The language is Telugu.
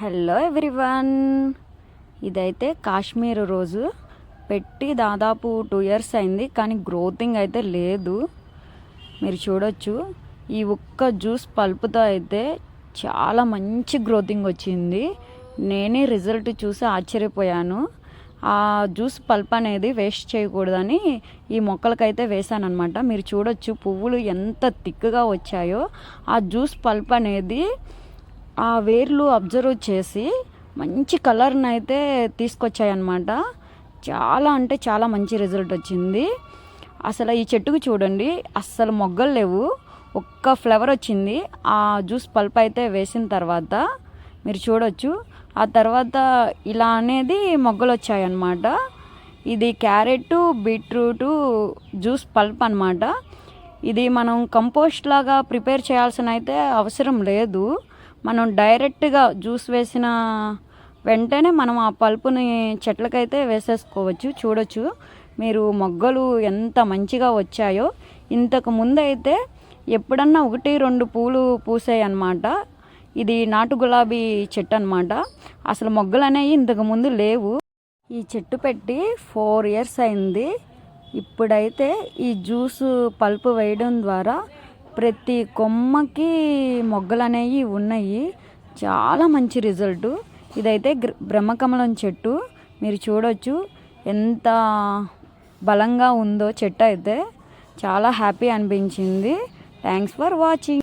Hello everyone. ఇదైతే కాశ్మీర్ రోజు. పెట్టి దాదాపు టూ ఇయర్స్ అయింది కానీ గ్రోతింగ్ అయితే లేదు. మీరు చూడొచ్చు ఈ ఒక్క జ్యూస్ పల్పుతో అయితే చాలా మంచి గ్రోతింగ్ వచ్చింది. నేనే రిజల్ట్ చూసి ఆశ్చర్యపోయాను. ఆ జ్యూస్ పల్ప్ అనేది వేస్ట్ చేయకూడదని ఈ మొక్కలకైతే వేసాను అనమాట మీరు చూడొచ్చు పువ్వులు ఎంత థిక్గా వచ్చాయో. ఆ జ్యూస్ పల్ప్ అనేది ఆ వేర్లు అబ్జర్వ్ చేసి మంచి కలర్ని అయితే తీసుకొచ్చాయన్నమాట. చాలా అంటే చాలా మంచి రిజల్ట్ వచ్చింది. అసలు ఈ చెట్టుకు చూడండి అస్సలు మొగ్గలు లేవు. ఒక్క ఫ్లవర్ వచ్చింది. ఆ జ్యూస్ పల్ప్ అయితే వేసిన తర్వాత మీరు చూడొచ్చు. ఆ తర్వాత ఇలా అనేది మొగ్గలు వచ్చాయన్నమాట. ఇది క్యారెట్ బీట్రూట్ జ్యూస్ పల్ప్ అన్నమాట. ఇది మనం కంపోస్ట్ లాగా ప్రిపేర్ చేయాల్సిన అయితే అవసరం లేదు. మనం డైరెక్ట్గా జ్యూస్ వేసిన వెంటనే మనం ఆ పల్పుని చెట్లకైతే వేసేసుకోవచ్చు చూడొచ్చు. మీరు మొగ్గలు ఎంత మంచిగా వచ్చాయో. ఇంతకు ముందు అయితే ఎప్పుడన్నా ఒకటి రెండు పూలు పూసాయి అన్నమాట ఇది నాటు గులాబీ చెట్టు అన్నమాట అసలు మొగ్గలు అనేవి ఇంతకు ముందు లేవు. ఈ చెట్టు పెట్టి ఫోర్ ఇయర్స్ అయింది. ఇప్పుడైతే ఈ జ్యూస్ పల్పు వేయడం ద్వారా ప్రతి కొమ్మకి మొగ్గలు అనేవి ఉన్నాయి. చాలా మంచి రిజల్ట్. ఇదైతే గ్ర- బ్రహ్మకమలం చెట్టు. మీరు చూడొచ్చు ఎంత బలంగా ఉందో చెట్టు అయితే. చాలా హ్యాపీ అనిపించింది. Thanks for watching.